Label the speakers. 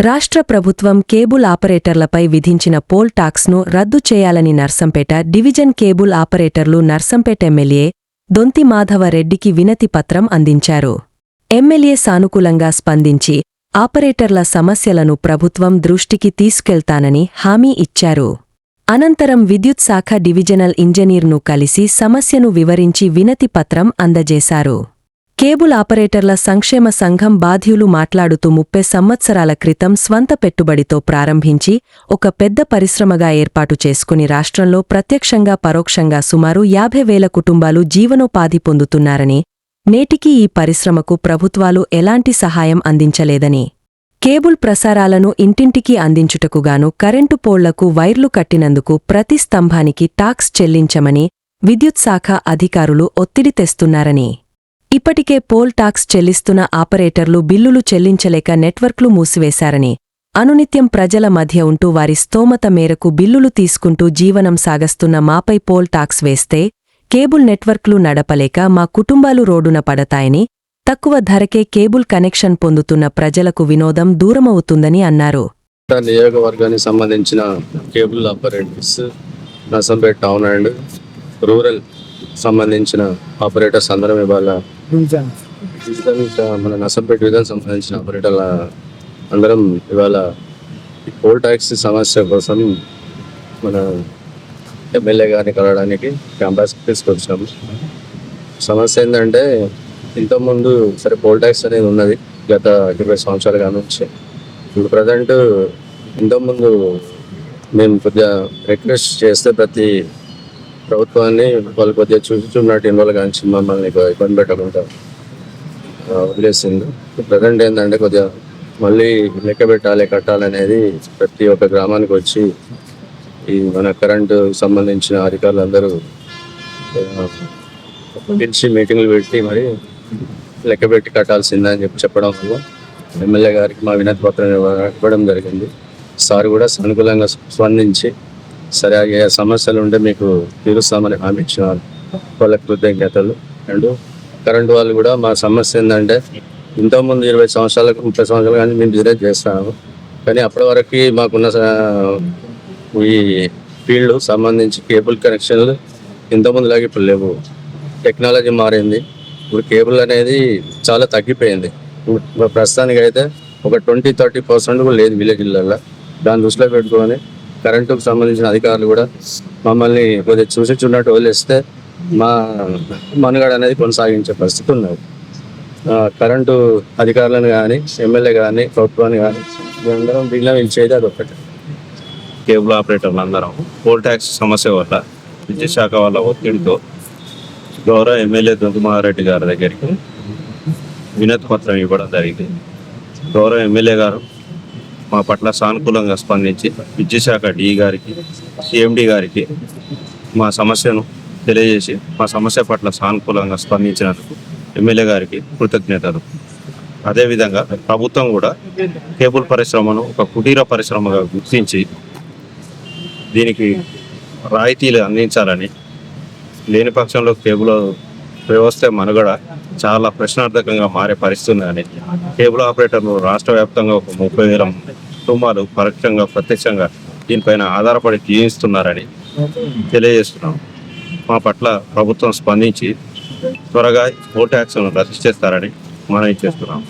Speaker 1: రాష్ట్ర ప్రభుత్వం కేబుల్ ఆపరేటర్లపై విధించిన పోల్ టాక్స్ను రద్దు చేయాలని నర్సంపేట డివిజన్ కేబుల్ ఆపరేటర్లు నర్సంపేట ఎమ్మెల్యే దొంతి మాధవరెడ్డికి వినతి పత్రం అందించారు. ఎమ్మెల్యే సానుకూలంగా స్పందించి ఆపరేటర్ల సమస్యలను ప్రభుత్వం దృష్టికి తీసుకెళ్తానని హామీ ఇచ్చారు. అనంతరం విద్యుత్ శాఖ డివిజనల్ ఇంజనీర్ను కలిసి సమస్యను వివరించి వినతి పత్రం అందజేశారు. కేబుల్ ఆపరేటర్ల సంక్షేమ సంఘం బాధ్యులు మాట్లాడుతూ ముప్పై సంవత్సరాల క్రితం స్వంత పెట్టుబడితో ప్రారంభించి ఒక పెద్ద పరిశ్రమగా ఏర్పాటు చేసుకుని రాష్ట్రంలో ప్రత్యక్షంగా పరోక్షంగా సుమారు యాభై వేల కుటుంబాలు జీవనోపాధి పొందుతున్నారని నేటికీ ఈ పరిశ్రమకు ప్రభుత్వాలు ఎలాంటి సహాయం అందించలేదని. కేబుల్ ప్రసారాలను ఇంటింటికి అందించుటకుగాను కరెంటు పోళ్ళకు వైర్లు కట్టినందుకు ప్రతి స్తంభానికి టాక్స్ చెల్లించమని విద్యుత్ శాఖ అధికారులు ఒత్తిడి తెస్తున్నారని. ఇప్పటికే పోల్ టాక్స్ చెల్లిస్తున్న ఆపరేటర్లు బిల్లులు చెల్లించలేక నెట్వర్క్లు మూసివేశారని అనునిత్యం ప్రజల మధ్య ఉంటూ వారి స్తోమత మేరకు బిల్లులు తీసుకుంటూ జీవనం సాగస్తున్న మాపై పోల్ టాక్స్ వేస్తే కేబుల్ నెట్వర్క్లు నడపలేక మా కుటుంబాలు రోడ్డున పడతాయని తక్కువ ధరకే కేబుల్ కనెక్షన్ పొందుతున్న ప్రజలకు వినోదం దూరమవుతుందని అన్నారు.
Speaker 2: నియోజకవర్గానికి సంబంధించిన cable operators Narsampet town and rural సంబంధించిన ఆపరేటర్స్ అందరం ఇవాళ మన నర్సంపేట డివిజన్ సంబంధించిన ఆపరేటర్ల అందరం ఇవాళ పోల్ ట్యాక్స్ సమస్య కోసం మన ఎమ్మెల్యే గారిని కలవడానికి క్యాంపస్ తీసుకొచ్చాము సమస్య ఏంటంటే ఇంతకుముందు సరే పోల్ ట్యాక్స్ అనేది ఉన్నది గత ఇరవై సంవత్సరాలుగా నుంచి. ఇప్పుడు ప్రజెంట్ ఇంతకుముందు మేము కొద్దిగా రిక్వెస్ట్ చేస్తే ప్రతి ప్రభుత్వాన్ని వాళ్ళు కొద్దిగా చూసి చూసినట్టు ఇన్వాల్వ్ కానీ మమ్మల్ని ఇబ్బంది పెట్టకుండా వదిలేసింది. ప్రజెంట్ ఏంటంటే కొద్దిగా మళ్ళీ లెక్క పెట్టాలి కట్టాలి అనేది ప్రతి ఒక్క గ్రామానికి వచ్చి ఈ మన కరెంటు సంబంధించిన అధికారులందరూ పిలిచి మీటింగ్లు పెట్టి మరి లెక్క పెట్టి కట్టాల్సిందే అని చెప్పి చెప్పడం వల్ల ఎమ్మెల్యే గారికి మా వినతి పత్రం ఇవ్వడం జరిగింది. సార్ కూడా సానుకూలంగా స్పందించి సరే ఏ సమస్యలు ఉంటే మీకు తీరుస్తామని హామీ ఇచ్చినారు వాళ్ళకి కృతజ్ఞతలు అండ్ కరెంట్ వాళ్ళు కూడా మా సమస్య ఏంటంటే ఇంతకుముందు ఇరవై సంవత్సరాలకు ముప్పై సంవత్సరాలు కానీ మేము బిజినెస్ చేస్తాము. కానీ అప్పటి వరకు మాకున్న ఈ ఫీల్డ్ సంబంధించి కేబుల్ కనెక్షన్లు ఇంతకుముందులాగా ఇప్పుడు లేవు. టెక్నాలజీ మారింది. ఇప్పుడు కేబుల్ అనేది చాలా తగ్గిపోయింది. ప్రస్తుతానికి అయితే ఒక ట్వంటీ థర్టీ పర్సెంట్ కూడా లేదు విలేజ్లలో దాన్ని దృష్టిలో పెట్టుకొని కరెంటుకు సంబంధించిన అధికారులు కూడా మమ్మల్ని కొద్దిగా చూసి చూడట్టు వదిలేస్తే మా మనుగడ అనేది కొనసాగించే పరిస్థితి ఉన్నది. కరెంటు అధికారులను కానీ ఎమ్మెల్యే కానీ ప్రభుత్వాన్ని కానీ అందరం దీనిలో అది ఒకటి
Speaker 3: కేబుల్ ఆపరేటర్లు అందరం పోల్ ట్యాక్స్ సమస్య వల్ల విద్యుత్ శాఖ వాళ్ళ ఒత్తిడితో గౌరవ ఎమ్మెల్యే దుంకుమారెడ్డి గారి దగ్గరికి వినతి పత్రం ఇవ్వడం జరిగింది. గౌరవ ఎమ్మెల్యే గారు మా పట్ల సానుకూలంగా స్పందించి విద్యాశాఖ డి గారికి సిఎండి గారికి మా సమస్యను తెలియజేసి మా సమస్య పట్ల సానుకూలంగా స్పందించినందుకు ఎమ్మెల్యే గారికి కృతజ్ఞతలు. అదేవిధంగా ప్రభుత్వం కూడా కేబుల్ పరిశ్రమను ఒక కుటీర పరిశ్రమగా గుర్తించి దీనికి రాయితీలు అందించాలని లేని పక్షంలో కేబుల్ వ్యవస్థ మనుగడ చాలా ప్రశ్నార్థకంగా మారే పరిస్థితుందని కేబుల్ ఆపరేటర్లు రాష్ట్ర వ్యాప్తంగా ఒక ముప్పై వేల కుటుంబాలు పరోక్షంగా ప్రత్యక్షంగా దీనిపైన ఆధారపడి జీవిస్తున్నారని తెలియజేస్తున్నాం. మా పట్ల ప్రభుత్వం స్పందించి త్వరగా ఓ ట్యాక్స్ను రద్దు చేస్తారని మనం చేస్తున్నాం.